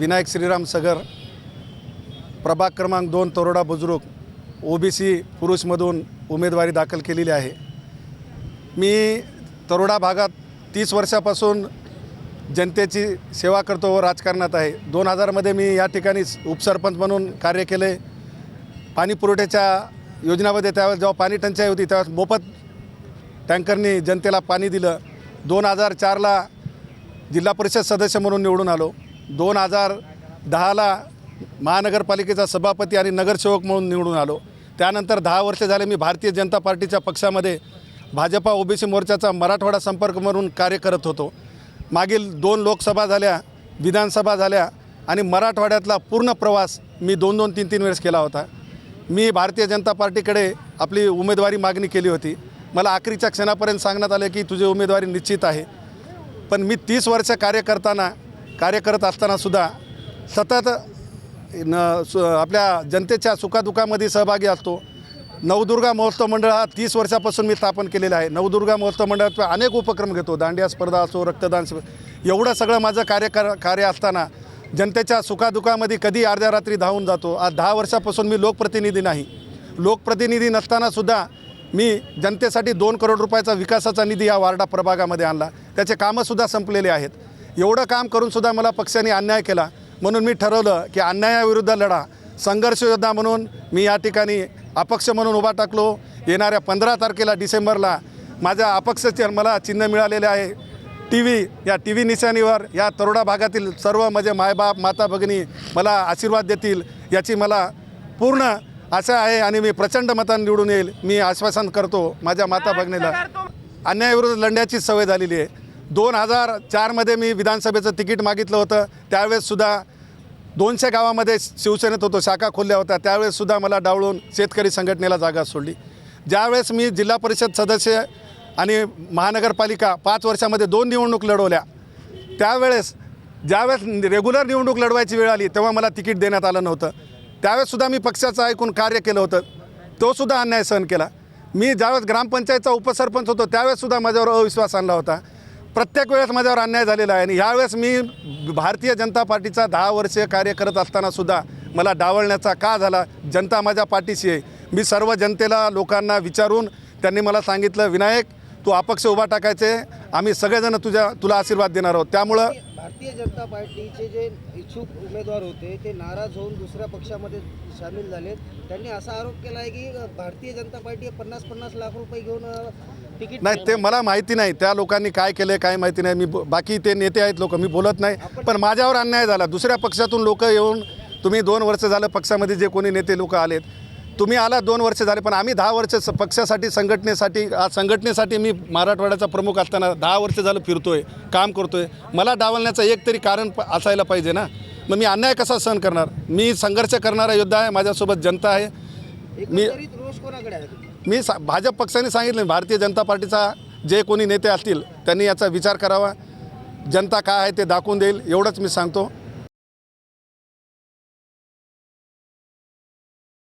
विनायक श्रीराम सगर प्रभाग क्रमांक दोन तरोडा बुजुर्ग ओबीसी पुरुषमधून उमेदवारी दाखल केलेली आहे. मी तरोडा भागात तीस वर्षापासून जनतेची सेवा करतो व राजकारणात आहे. दोन हजारमध्ये मी या ठिकाणी उपसरपंच म्हणून कार्य केले. पाणी पुरवठ्याच्या योजनामध्ये त्यावेळेस जेव्हा पाणी टंचाई होती त्यावेळेस मोफत टँकरनी जनतेला पाणी दिलं. दोन हजार चारला जिल्हा परिषद सदस्य म्हणून निवडून आलो. दोन हजार दहाला महानगरपालिकेचा सभापती आणि नगरसेवक म्हणून निवडून आलो. त्यानंतर दहा वर्ष झाले मी भारतीय जनता पार्टीच्या पक्षामध्ये भाजपा ओबीसी मोर्चाचा मराठवाडा संपर्क म्हणून कार्य करत होतो. मागील दोन लोकसभा झाल्या विधानसभा झाल्या आणि मराठवाड्यातला पूर्ण प्रवास मी दोन दोन तीन तीन वेळेस केला होता. मी भारतीय जनता पार्टीकडे आपली उमेदवारी मागणी केली होती. मला आखरीच्या क्षणापर्यंत सांगण्यात आले की तुझी उमेदवारी निश्चित आहे. पण मी तीस वर्ष कार्य करताना कार्य करत असतानासुद्धा सतत न सु आपल्या जनतेच्या सुखादुखामध्ये सहभागी असतो. नवदुर्गा महोत्सव मंडळ हा तीस वर्षापासून मी स्थापन केलेला आहे. नवदुर्गा महोत्सव मंडळात अनेक उपक्रम घेतो. दांडिया स्पर्धा असो रक्तदान एवढं सगळं माझं कार्य कर कार्य असताना जनतेच्या सुखादुखामध्ये कधी अर्ध्या रात्री धावून जातो. आज दहा वर्षापासून मी लोकप्रतिनिधी नाही. लोकप्रतिनिधी नसतानासुद्धा मी जनतेसाठी दोन करोड रुपयाचा विकासाचा निधी या वार्डा प्रभागामध्ये आणला. त्याचे कामंसुद्धा संपलेले आहेत. एवढं काम करूनसुद्धा मला पक्षाने अन्याय केला. म्हणून मी ठरवलं की अन्यायाविरुद्ध लढा. संघर्ष योद्धा म्हणून मी या ठिकाणी अपक्ष म्हणून उभा टाकलो. येणाऱ्या पंधरा तारखेला डिसेंबरला माझ्या अपक्षचे मला चिन्ह मिळालेले आहे. टी व्ही या टी व्ही निशाणीवर या तरोडा भागातील सर्व माझे मायबाप माता भगिनी मला आशीर्वाद देतील याची मला पूर्ण आशा आहे आणि मी प्रचंड मतान निवडून येईल. मी आश्वासन करतो माझ्या माता भगिनीला. अन्यायाविरुद्ध लढण्याची सवय झालेली आहे. दोन हजार चारमध्ये मी विधानसभेचं तिकीट मागितलं होतं. त्यावेळेससुद्धा दोनशे गावामध्ये शिवसेनेत होतो शाखा खोलल्या होत्या. त्यावेळेससुद्धा मला डावळून शेतकरी संघटनेला जागा सोडली. ज्यावेळेस मी जिल्हा परिषद सदस्य आणि महानगरपालिका पाच वर्षामध्ये दोन निवडणूक लढवल्या. त्यावेळेस ज्यावेळेस रेग्युलर निवडणूक लढवायची वेळ आली तेव्हा मला तिकीट देण्यात आलं नव्हतं. त्यावेळेससुद्धा मी पक्षाचं ऐकून कार्य केलं होतं. तोसुद्धा अन्याय सहन केला. मी ज्यावेळेस ग्रामपंचायतचा उपसरपंच होतो त्यावेळेससुद्धा माझ्यावर अविश्वास आणला होता. प्रत्येक वेळेस माझ्यावर अन्याय झालेला आहे आणि यावेळेस मी भारतीय जनता पार्टीचा दहा वर्ष कार्य करत असतानासुद्धा मला डावलण्याचा का झाला? जनता माझ्या पाठीशी आहे. मी सर्व जनतेला लोकांना विचारून त्यांनी मला सांगितलं विनायक तू अपक्ष उभा टाकायचे. आम्ही सगळेजण तुझ्या तुला आशीर्वाद देणार आहोत. त्यामुळं भारतीय जनता पार्टीचे जे इच्छुक उमेदवार होते ते नाराज होऊन दुसऱ्या पक्षामध्ये सामील झाले त्यांनी असा आरोप केला आहे की भारतीय जनता पार्टी पन्नास पन्नास लाख रुपये घेऊन नाही ते मला माहिती नाही. त्या लोकांनी काय केलं काय माहिती नाही. मी बाकी ते नेते आहेत लोक मी बोलत नाही. पण माझ्यावर अन्याय झाला. दुसऱ्या पक्षातून लोक येऊन तुम्ही दोन वर्ष झालं पक्षामध्ये जे कोणी नेते लोक आलेत तुम्ही आला दोन वर्ष झाले पण आम्ही दहा वर्ष पक्षासाठी संघटनेसाठी आज संघटनेसाठी मी मराठवाड्याचा प्रमुख असताना दहा वर्ष झालं फिरतोय काम करतोय. मला डावलण्याचं एक तरी कारण असायला पाहिजे ना. मग मी अन्याय कसा सहन करणार? मी संघर्ष करणारा योद्धा आहे माझ्यासोबत जनता आहे. मी मी सा भाजप पक्षाने सांगितलं भारतीय जनता पार्टीचा जे कोणी नेते असतील त्यांनी याचा विचार करावा. जनता काय आहे ते दाखवून देईल एवढंच मी सांगतो.